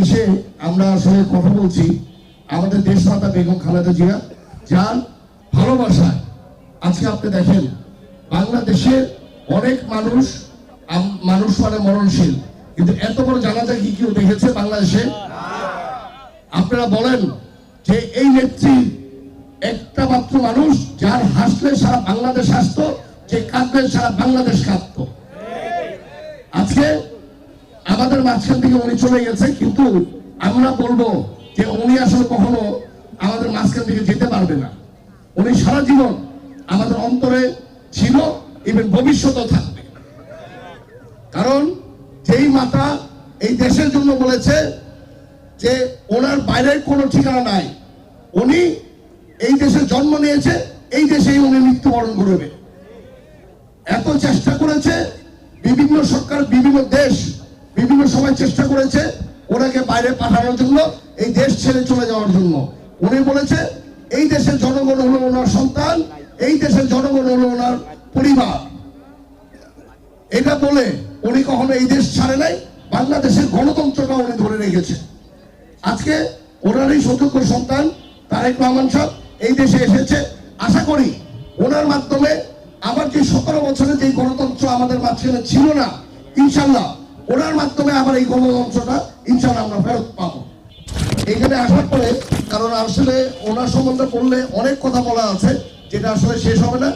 এসে আমরা আসলে কথা বলছি আমাদের দেশ মাতা বেগম খালেদা জিয়া, যার ভালোবাসায় আজকে আপনি দেখেন বাংলাদেশের অনেক মানুষ মানুষ মানে মরণশীল। কিন্তু এত বড় জানাজা কি কেউ দেখেছে বাংলাদেশে? আপনারা বলেন যে এই নেত্রী একটা মাত্র মানুষ যার হাসলে সারা বাংলাদেশ হাসতো, যে কাঁদলে সারা বাংলাদেশ কাঁদতো। আমাদের মাঝখান থেকে উনি চলে গেছে কিন্তু আমরা বলব যে উনি আসলে কখনো আমাদের মাঝখান থেকে যেতে পারবে না। উনি সারা জীবন আমাদের অন্তরে ছিল ইভেন ভবিষ্যতেও থাকবে। কারণ যেই মাতা এই দেশের জন্য বলেছে যে ওনার বাইরের কোনো ঠিকানা নাই। উনি এই দেশে জন্ম নিয়েছে, এই দেশেই উনি মৃত্যুবরণ করবে। এত চেষ্টা করেছে বিভিন্ন সরকার, বিভিন্ন দেশ বিভিন্ন সময় চেষ্টা করেছে ওনাকে বাইরে পাঠানোর জন্য, এই দেশ ছেড়ে চলে যাওয়ার জন্য। উনি বলেছে, এই দেশের জনগণ হলো ওনার সন্তান, এই দেশের জনগণ হলো ওনার পরিবার। এটা বলে উনি কখনো এই দেশ ছাড়ে নাই, বাংলাদেশের গণতন্ত্রটা উনি ধরে রেখেছে। আজকে ওনারই সতর্ক সন্তান তারেক রহমান সাহেব এই দেশে এসেছে। আশা করি ওনার মাধ্যমে আবার যে সতেরো বছরে যে গণতন্ত্র আমাদের মাঝখানে ছিল না, ইনশাল্লাহ ওনার মাধ্যমে আবার এই গণতন্ত্রটা ইনশাল আমরা ফেরত পাবো। এখানে আসার পরে, কারণ আসলে ওনার সম্বন্ধে বললে অনেক কথা বলা আছে, যেটা আসলে শেষ হবে না।